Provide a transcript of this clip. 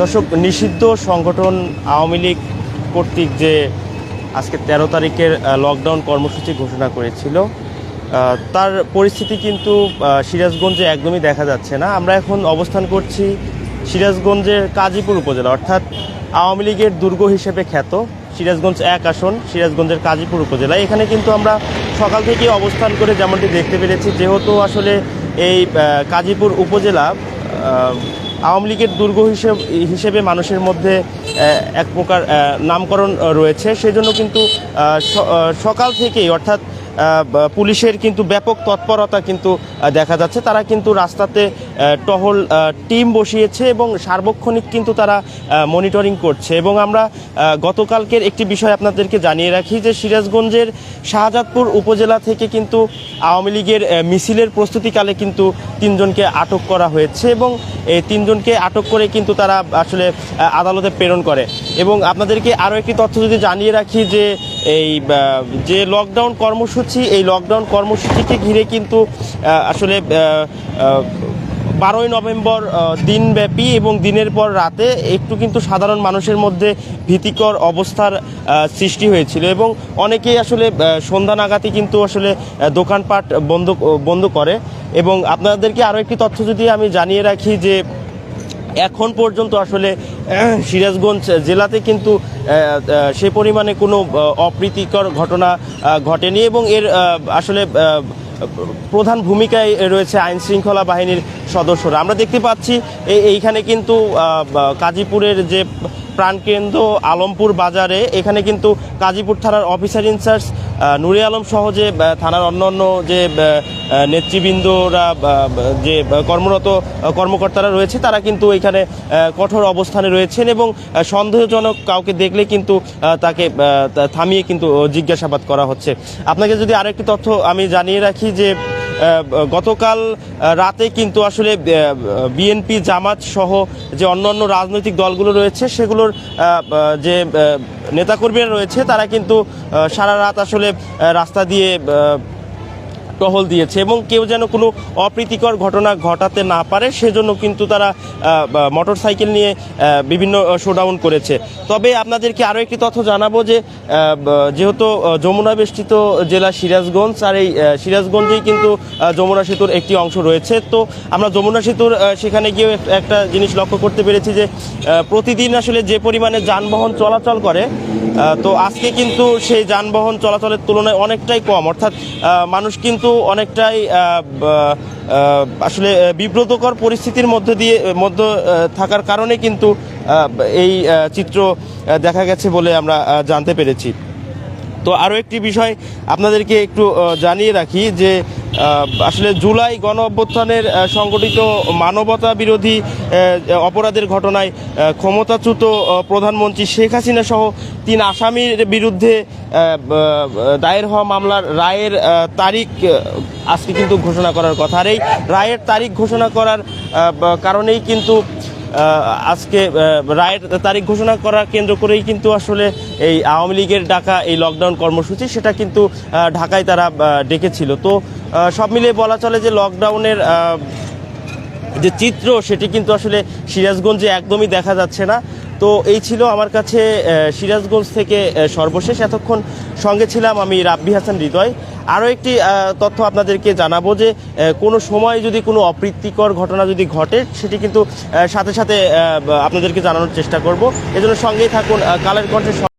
দর্শক, নিষিদ্ধ সংগঠন আওয়ামী লীগ কর্তৃক যে আজকে তেরো তারিখের লকডাউন কর্মসূচি ঘোষণা করেছিল তার পরিস্থিতি কিন্তু সিরাজগঞ্জে একদমই দেখা যাচ্ছে না। আমরা এখন অবস্থান করছি সিরাজগঞ্জের কাজীপুর উপজেলা, অর্থাৎ আওয়ামী লীগের দুর্গ হিসেবে খ্যাত সিরাজগঞ্জ এক আসন, সিরাজগঞ্জের কাজীপুর উপজেলা এখানে কিন্তু আমরা সকাল থেকে অবস্থান করে যেমনটি দেখতে পেরেছি, যেহেতু আসলে এই কাজীপুর উপজেলা আওয়ামী লীগের দুর্গ হিসেব, হিসেবে মানুষের মধ্যে এক প্রকার নামকরণ রয়েছে। সেজন্য কিন্তু সকাল থেকেই, অর্থাৎ পুলিশের কিন্তু ব্যাপক তৎপরতা কিন্তু দেখা যাচ্ছে। তারা কিন্তু রাস্তাতে টহল টিম বসিয়েছে এবং সার্বক্ষণিক কিন্তু তারা মনিটরিং করছে। এবং আমরা গতকালকের একটি বিষয় আপনাদেরকে জানিয়ে রাখি যে সিরাজগঞ্জের শাহজাদপুর উপজেলা থেকে কিন্তু আওয়ামী লীগের মিছিলের প্রস্তুতিকালে কিন্তু তিনজনকে আটক করা হয়েছে এবং এই তিনজনকে আটক করে কিন্তু তারা আসলে আদালতে প্রেরণ করে। এবং আপনাদেরকে আরও একটি তথ্য যদি জানিয়ে রাখি যে এই যে লকডাউন কর্মসূচি, এই লকডাউন কর্মসূচিকে ঘিরে কিন্তু আসলে বারোই নভেম্বর দিনব্যাপী এবং দিনের পর রাতে একটু কিন্তু সাধারণ মানুষের মধ্যে ভীতিকর অবস্থার সৃষ্টি হয়েছিল এবং অনেকেই আসলে সন্ধ্যা নাগাতি কিন্তু আসলে দোকানপাট বন্ধ বন্ধ করে এবং আপনাদেরকে আরও একটি তথ্য যদি আমি জানিয়ে রাখি যে এখন পর্যন্ত আসলে সিরাজগঞ্জ জেলাতে কিন্তু সে পরিমাণে কোনো অপ্রীতিকর ঘটনা ঘটেনি এবং এর আসলে প্রধান ভূমিকায় রয়েছে আইন শৃঙ্খলা বাহিনীর সদস্যরা। আমরা দেখতে পাচ্ছি এই- এইখানে কিন্তু কাজীপুরের যে প্রাণকেন্দ্র আলমপুর বাজারে, এখানে কিন্তু কাজীপুর থানার অফিসার ইনচার্জ নুরে আলম সহ যে থানার অন্য অন্য যে নেতৃবৃন্দরা যে কর্মরত কর্মকর্তারা রয়েছে, তারা কিন্তু এখানে কঠোর অবস্থানে রয়েছেন এবং সন্দেহজনক কাউকে দেখলে কিন্তু তাকে থামিয়ে কিন্তু জিজ্ঞাসাবাদ করা হচ্ছে। আপনাকে যদি আরেকটি তথ্য আমি জানিয়ে রাখি যে গতকাল রাতে কিন্তু আসলে বিএনপি জামাত সহ যে অন্যান্য রাজনৈতিক দলগুলো রয়েছে, সেগুলোর যে নেতাকর্মীরা রয়েছে, তারা কিন্তু সারা রাত আসলে রাস্তা দিয়ে টহল দিয়েছে এবং কেউ যেন কোনো অপ্রীতিকর ঘটনা ঘটাতে না পারে, সেজন্য কিন্তু তারা মোটর সাইকেল নিয়ে বিভিন্ন শোডাউন করেছে। তবে আপনাদেরকে আরও একটি তথ্য জানাব যে যেহেতু যমুনা বেষ্টিত জেলা সিরাজগঞ্জ আর এই সিরাজগঞ্জেই কিন্তু যমুনা সেতুর একটি অংশ রয়েছে। তো আমরা যমুনা সেতুর সেখানে গিয়েও একটা জিনিস লক্ষ্য করতে পেরেছি যে প্রতিদিন আসলে যে পরিমাণে যানবাহন চলাচল করে তো আজকে কিন্তু সেই যানবাহন চলাচলের তুলনায় অনেকটাই কম। অর্থাৎ মানুষ কিন্তু অনেকটাই আসলে বিব্রতকর পরিস্থিতির মধ্যে দিয়ে, মধ্যে থাকার কারণে কিন্তু এই চিত্র দেখা গেছে বলে আমরা জানতে পেরেছি। তো আরও একটি বিষয় আপনাদেরকে একটু জানিয়ে রাখি যে আসলে জুলাই গণ অভ্যুত্থানের সংগঠিত মানবতা বিরোধী অপরাধের ঘটনায় ক্ষমতাচ্যুত প্রধানমন্ত্রী শেখ হাসিনা সহ তিন আসামির বিরুদ্ধে দায়ের হওয়া মামলার রায়ের তারিখ আজকে কিন্তু ঘোষণা করার কথা। আর এই রায়ের তারিখ ঘোষণা করার কারণেই কিন্তু আজকে রায়ের তারিখ ঘোষণা করা কেন্দ্র করেই কিন্তু আসলে এই আওয়ামী লীগের ডাকা এই লকডাউন কর্মসূচি, সেটা কিন্তু ঢাকায় তারা ডেকেছিল। তো সব মিলিয়ে বলা চলে যে লকডাউনের যে চিত্র, সেটি কিন্তু আসলে সিরাজগঞ্জে একদমই দেখা যাচ্ছে না। তো, এই ছিল আমার কাছে সিরাজগঞ্জ থেকে সর্বশেষ। এতক্ষণ সঙ্গে ছিলাম আমি রাব্বি হাসান হৃদয়। আরও একটি তথ্য আপনাদেরকে জানাব যে কোনো সময় যদি কোনো অপ্রীতিকর ঘটনা যদি ঘটে, সেটি কিন্তু সাথে সাথে আপনাদেরকে জানানোর চেষ্টা করব। এজন্য সঙ্গেই থাকুন কালের কণ্ঠে